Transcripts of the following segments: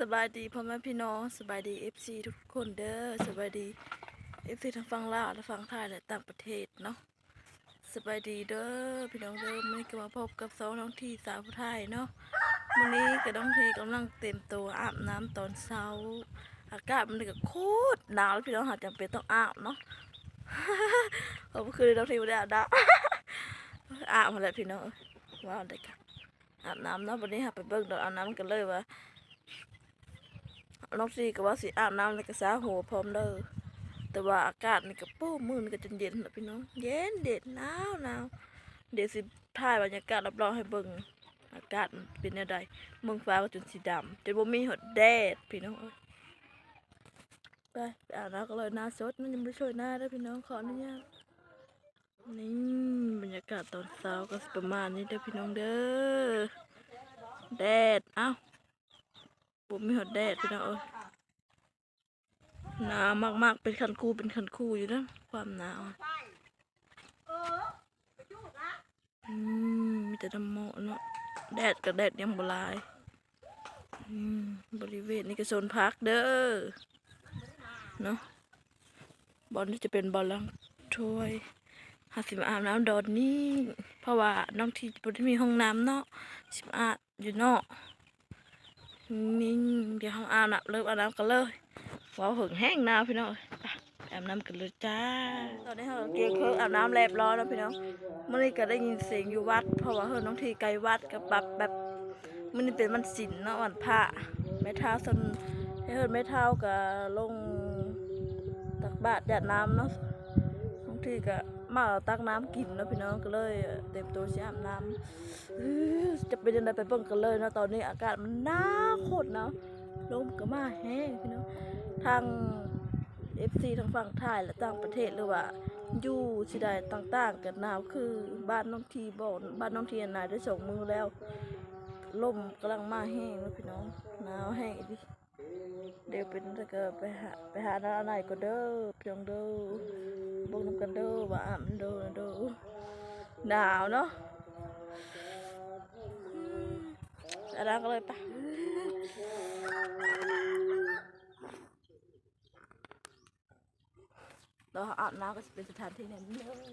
สบายดีพ่อแม่พี่น้องสบายดีเอฟซีทุกคนเด้อสบายดีเอฟซีทั้งฝั่งลาวและฝั่งไทยและต่างประเทศเนาะสบายดีเด้อพี่น้องเด้อวันนี้ก็มาพบกับสองน้องที่สาวไทยเนาะวันนี้กับน้องทีกำลังเต็มตัวอาบน้ำตอนเช้า อากาศมันก็โคตรหนาวแล้วพี่น้องหาจำเป็นต้องอาบเนาะเพราะเมื่อคืนน้องทีไม่ได้อาบน้ำอาบมาแล้วพี่น้องว้าวเด็กอาบน้ำเนาะวันนี้หาไปเบิ่งตอนอาบน้ำกันเลยว่า น้องซีก็ว่าสิอาบน้ำในกระสาหัวพร้อมเด้อแต่ว่าอากาศนี่ก็ปู้มือนี่ก็จนเย็นแล้วพี่น้อง เย็นเด็ดหนาวหนาวเดี๋ยวสิถ่ายบรรยากาศรับรองให้เบิ่งอากาศมันเป็นยังไงเมืองฟ้าก็จนสีดำจนบ่มีหดแดดพี่น้องเอ้ยไปไปอาบน้ำก็เลยหน้าสดมันยังไม่ช่วยหน้าเด้พี่น้องขออนุญาตนี่บรรยากาศตอนเช้าก็ประมาณนี้เด้อพี่น้องเด้อแดดเอ้า บุมีหอดแดดพี่น้องเอ้ยหนาวมากๆ เป็นคันคูเป็นคันคูอยู่นะ ความหนาวอืมมีแต่น้ำหมอกเนาะแดดกับแดดยังบลายอืมบริเวณนี้ก็โซนพักเด้อเนาะบอลนี่จะเป็นบอลลังถ้วยหาสิมาอาบน้ำดอนนี่เพราะว่าน้องที่บนมีห้องน้ำเนาะสิมาอาบอยู่นอก นิ่งเดี๋ยวห้องอาบน้ำเริ่มอาบน้ำกันเลยว้าวหึงแห้งหนาวพี่น้องอาบน้ำกันเลยจ้า ตอนนี้เราเตรียมเครื่องอาบน้ำแลบร้อนแล้วพี่น้องเมื่อนี้ก็ได้ยินเสียงอยู่วัด เพราะว่าเฮ้ยน้องทีไกลวัดกับแบบแบบมันนี่เป็นมันศิลเนาะวันพระแม่เท้าสนให้เฮ้ยแม่เท้ากับลงตักบาตรหยาดน้ำเนาะน้องทีก็ มาตักน้ำกินนะพี่น้องก็เลยเต็มตัวเสียอาบน้ำจะเป็นยังไงไปเบิ่งกันเลยนะตอนนี้อากาศมันหนาวโคตรหนาวลมก็มาแห้งพี่น้องทาง FC ทางฝั่งไทยและต่างประเทศหรือว่าอยู่สิใดต่างๆกันหนาวคือบ้านน้องทีบอกบ้านน้องทีนายได้ส่งมือแล้วลมกำลังมาแห้งแล้วพี่น้องหนาวแห้งดิ เดี๋ยวเป็นถ้าเกิดไปหาไปหาน้าไหนก็เด้อพี่น้องเด้อบิ่งนำกันเด้อว่าอานเด้อเด้อหนาวเนาะอาบน้ำกันเลยปะเราอาบน้ำก็จะเป็นสถานที่นั้นเลย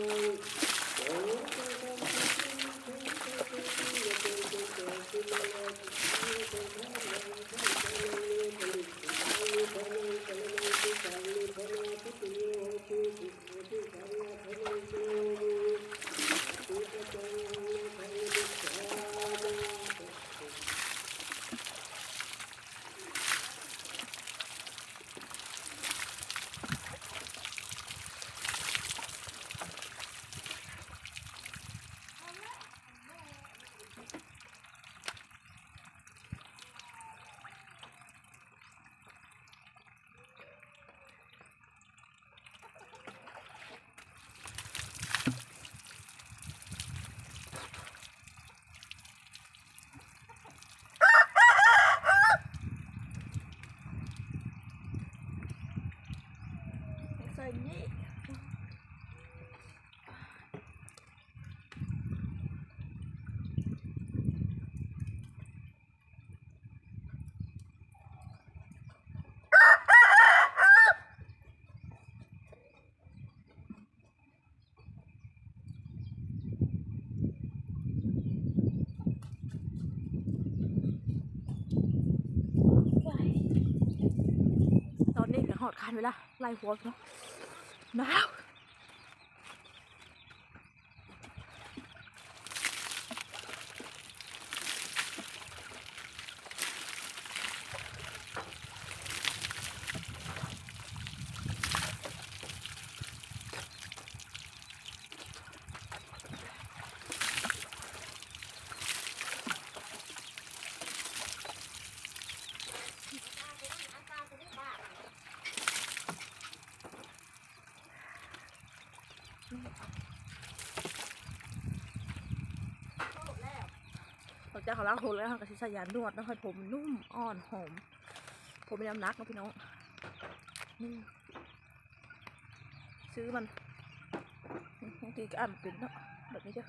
การเวลาไล่หัวเนาะหนาว งจากเขาล้างผมแล้วเขาก็สิใส่ยานวดแล้วให้ผมนุ่มอ่อนหอมผมไม่น้ำนักนะพี่น้องนี่ซื้อมันบางทีก็อ่านเป็นเนาะแบบนี้จ้ะ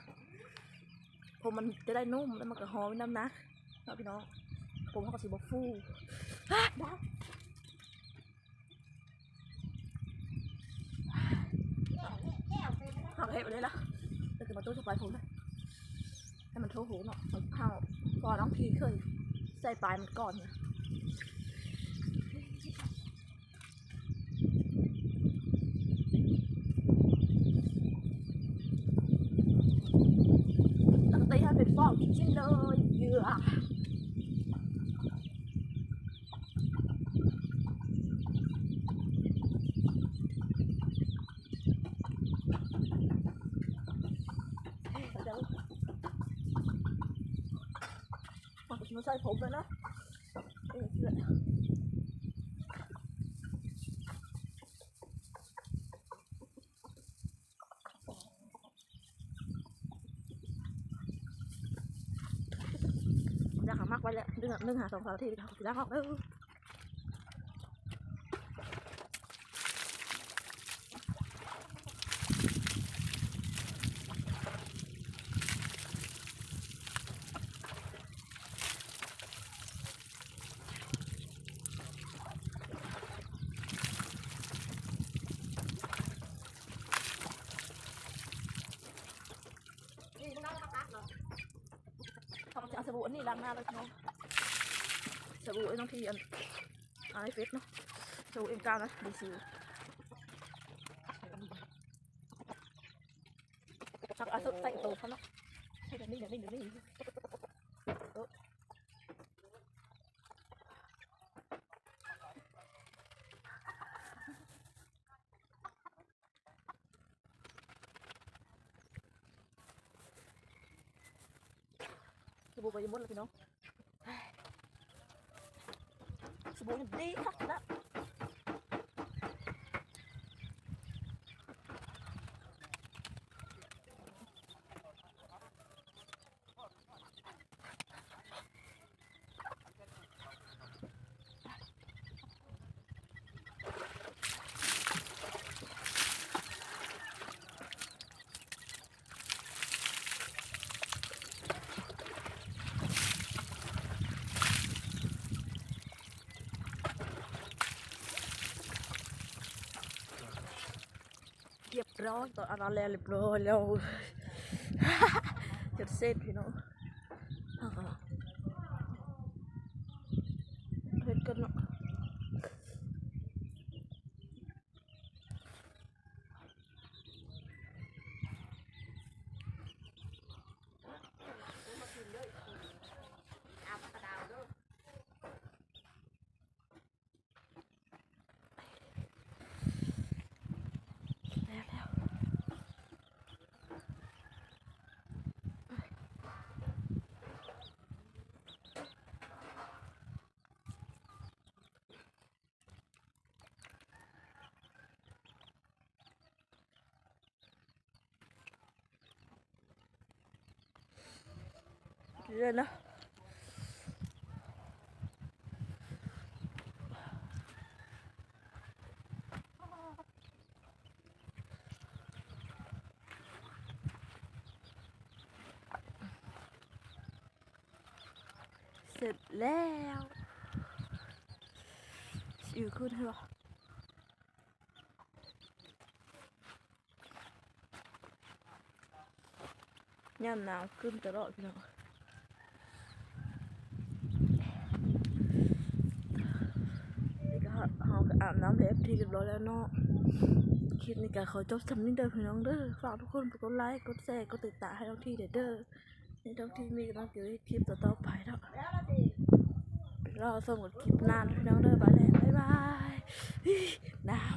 ผมมันจะได้นุ่มแล้วมันก็หอมน้ำนักเนาะพี่น้องผมเขาก็สีบฟูฮะดาวเขาก็เห็นไปเลยละแล้วคือมาตู้สบายผมเลย มันโทรหูเนาะมันเข้าพอน้องพีเคยใส่ปลายมันก่อนเนี่ยตั้งแต่ให้เป็นฟอกกินเลยเยือะดี๋ยวมัน ก็มาใส่ผมเลยนะเออเพื่อ นอยากหามากไว้แหละดึงหาดึงหาสองสามทีแล้วแล้วเขาเออเขาจะเอาสบู่อันนี้ล้างหน้าแล้วเนาะสบู่ไอ้น้องพี่อันอันไอเฟสเนาะสบู่เอ็มเก้านะดีซิชักอาใส่โตเขาเนาะใช่เดี๋ยวนี้เดี๋ยวนี้เดี๋ยวนี้ บู่ก็ยังหมดเลยพี่น้องเฮ้ยสบู่ยังดีคักนะ น้องตอนนั้นแล้วเรียบร้อยแล้วเจ็ดเส้นพี่น้องอ่าเห็ดกันเนาะ แล้วแล้ว เยอยนะเสร็จแล้วสิวขึ้นเหรอย่ามหนาวขึ้นตลอดพี่น้อง นี่ ก็เราอาบน้ำแล้วทีเรียบร้อยแล้วเนาะคลิปนี้ก็ขอจบสำนี้เด้อพี่น้องเด้อฝากทุกคนกดไลค์กดแชร์กดติดตามให้น้องที่เด้อเด้อในท้องที่มีกำลังเกี่ยวกับคลิปต่อๆไปเนาะรอสมุดคลิปนานพี่น้องเด้อไปแล้วบ๊ายบายหนาว